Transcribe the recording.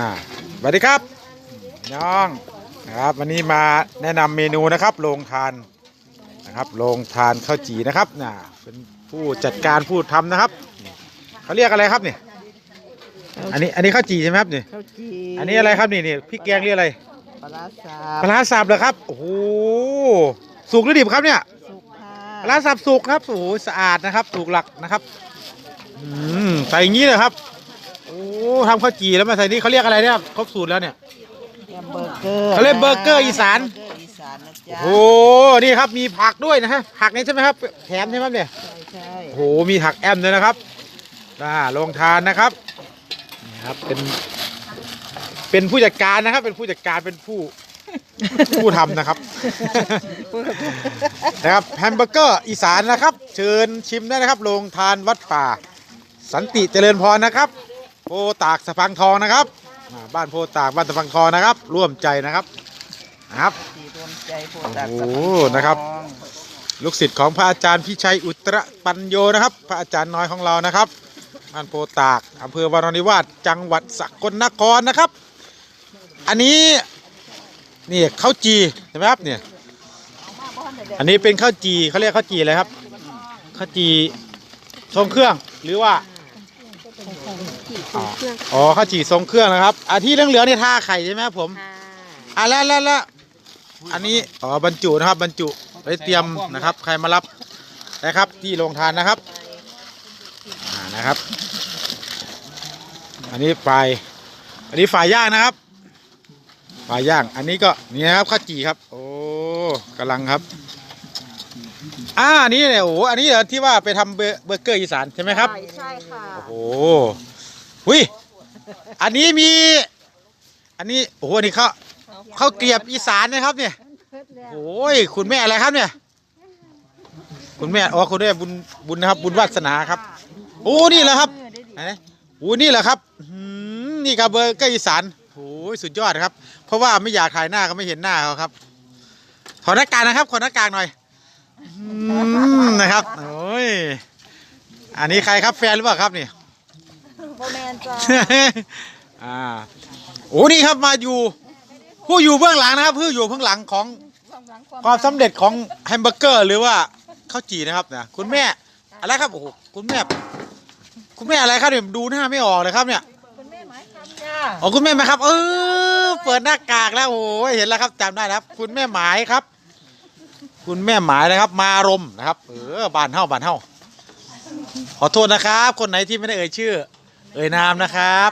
น่ะสวัสดีครับ น้องนะครับวันนี้มาแนะนำเมนูนะครับโรงทานนะครับโรงทานข้าวจีนะครับน่ะเป็นผู้จัดการผู้ทำนะครับนี่เขาเรียกอะไรครับเนี่ยอันนี้อันนี้ข้าวจีใช่ไหมครับนี่ข้าวจีอันนี้อะไรครับนี่นี่พี่แกงเรียกอะไรปลาร้าสัปลาบร้าสับเหรอครับโอ้โหสุกหรือดิบครับเนี่ยสุกค่ะปลาร้าสับสุกครับโอ้โหสะอาดนะครับถูกหลักนะครับอืมใส่อย่างนี้เลยครับโอ้ ทำข้าวจีแล้วมาใส่นี่เขาเรียกอะไรเนี่ยครบสูตรแล้วเนี่ยแฮมเบอร์เกอร์เขาเรียกเบอร์เกอร์อีสาน เบอร์เกอร์อีสานนะจ๊ะโอ้นี่ครับมีผักด้วยนะฮะผักนี่ใช่ไหมครับแถมใช่ไหมครับเนี่ยใช่ใช่โอ้โหมีผักแอมด้วยนะครับอ่าลงทานนะครับนี่ครับเป็น เป็นผู้จัดการนะครับ เป็นผู้จัดการเป็นผู้ ผู้ทำนะครับ นะครับแฮมเบอร์เกอร์อีสานนะครับ เชิญชิมได้นะครับโรงทานวัดป่า สันติเจริญพรนะครับ โพตากสะพังทองนะครับอ่าบ้านโพตากบ้านสะพังทองนะครับ ร่วมใจนะครับนะครับ สีรวมใจโพธิ์จากโอ้สะโหพานทองนะครับ ลูกศิษย์ของพระอาจารย์พิชัยอุตรปัญโยนะครับ พระอาจารย์น้อยของเรานะครับบ้านโพตากอำเภอวานอนนิวาสจังหวัดสกลนครนะครับ อันนี้นี่ข้าวจีใช่ไหมครับเนี่ย อันนี้เป็นข้าวจีเขาเรียกข้าวจีอะไรครับข้าวจีทรงเครื่องหรือว่า อ๋ออ๋อข้าวจีทรงเครื่องนะครับอันที่เหลืองๆนี่ท่าไข่ใช่ไหมครับผมอะแล้วแล้วแล้วอันนี้อ๋อบรรจุนะครับบรรจุไว้เตรียมนะครับ ใครมารับนะครับที่โรงทานนะครับอ่านะครับ อันนี้ฝ่ายอันนี้ฝ่ายย่างนะครับปลาย่าง อันนี้ก็นี่นะครับข้าวจีครับ โอ้กำลังครับอ่าอันนี้เนี่ยโอ้โหอันนี้เหรอที่ว่าไปทำเบอร์เบอร์เกอร์อีสานใช่ไหมครับ ใช่ค่ะ โอ้โห หุยอันนี้มี อันนี้โอ้โหอันนี้ข้าวข้าวเกรียบอีสานนะครับเนี่ยโอ้ยคุณแม่อะไรครับเนี่ย คุณแม่อ๋อคุณแม่บุญบุญนะครับ บุญวาสนาครับโอ้นี่แหละครับไหนโอ้นี่แหละครับนี่ครับเบอร์กอร์อีสานโอ้ยสุดยอดครับ เพราะว่าไม่อยากถ่ายหน้าก็ไม่เห็นหน้าเขาครับถอดหน้ากากนะครับถอดหน้ากากหน่อยนะครับโอ้ยอันนี้ใครครับแฟนหรือเปล่าครับนี่โบแมนจ้า อ่าโอ้นี่ครับมาอยู่ ผู้อยู่เบื้องหลังนะครับ ผู้อยู่เบื้องหลังของความสำเร็จของแฮมเบอร์เกอร์ หรือว่าข้าวจีนะครับนะคุณแม่อะไรครับโอ้โหคุณแม่คุณแม่อะไรครับเนี่ยดูหน้าไม่ออกเลยครับเนี่ยคุณแม่หมายคำจ้าอ๋อคุณแม่ไหมครับ เออเปิดหน้ากากแล้วโอ้ยเห็นแล้วครับจำได้แล้วครับคุณแม่หมายครับ คุณแม่หมายนะครับ มารมนะครับ เออบานเฮ้าบานเฮ้าขอโทษนะครับ คนไหนที่ไม่ได้เอ่ยชื่อ เอ่ยนามนะครับ